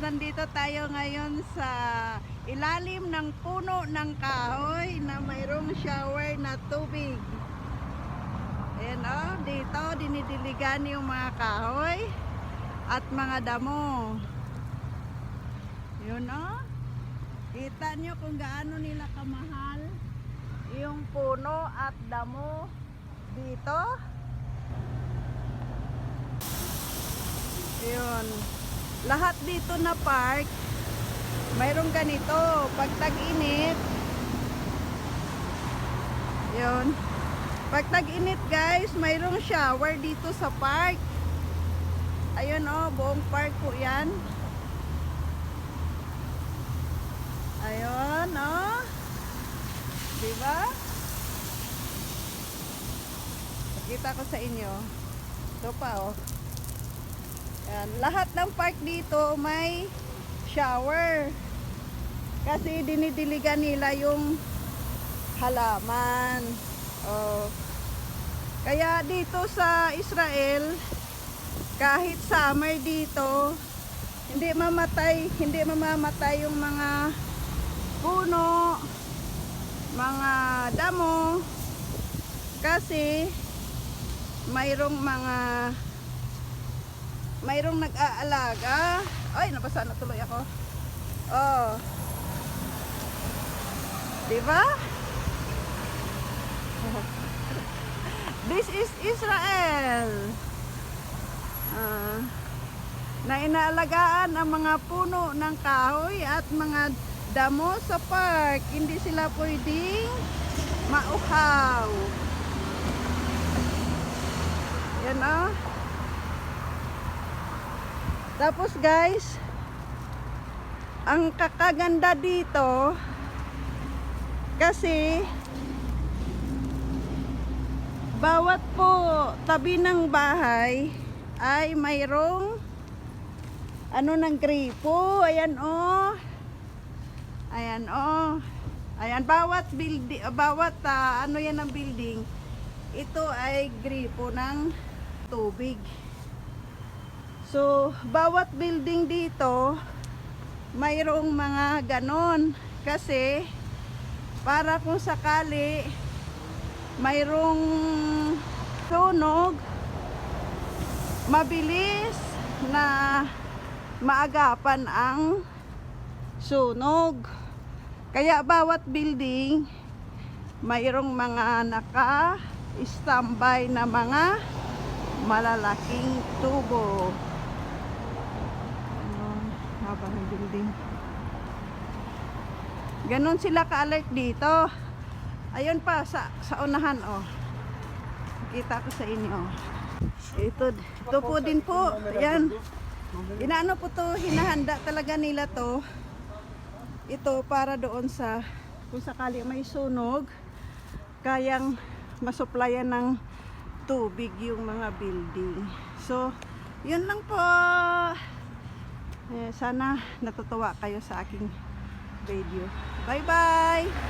nandito tayo ngayon sa ilalim ng puno ng kahoy na mayroong shower na tubig. Ayan o, dito dinidiligan yung mga kahoy at mga damo. Yun o. Kita nyo kung gaano nila kamahal yung puno at damo dito. Yun. Lahat dito na park, mayroong ganito. Pag tag-init, yun. Pag tag-init guys, mayroong shower dito sa park. Ayun oh, buong park po yan. Ayun oh. Diba? Pakita ko sa inyo. Ito pa oh. Yan. Lahat ng park dito may shower. Kasi dinidiligan nila yung halaman. Oh. Kaya dito sa Israel, kahit summer dito, hindi mamatay, hindi mamamatay yung mga puno, mga damo, kasi mayroong mga mayroong nag-aalaga. Ay, nabasa na tuloy ako. Oh. 'Di ba? This is Israel. Ah, na inaalagaan ang mga puno ng kahoy at mga damo sa park. Hindi sila pwedeng mauhaw. Yan oh. Tapos guys, ang kakaganda dito kasi bawat po tabi ng bahay ay mayroong ano ng gripo. Ayan oh. Ayan oh. Ayan bawat building bawat ah, ano yan ng building ito ay gripo ng tubig. So, bawat building dito, mayroong mga ganon. Kasi, para kung sakali, mayroong sunog, mabilis na maagapan ang sunog. Kaya bawat building, mayroong mga naka-standby na mga malalaking tubo. Ano, haba ng building. Ganon sila ka-alert dito. Ayun pa, sa, sa unahan, oh. Kita ko sa inyo. Ito, ito po din po. Ayan. Inaano po to, hinahanda talaga nila to. Ito para doon sa, kung sakali may sunog, kayang masuplayan ng tubig yung mga building. So, yun lang po. Eh, sana natutuwa kayo sa aking video. Bye-bye!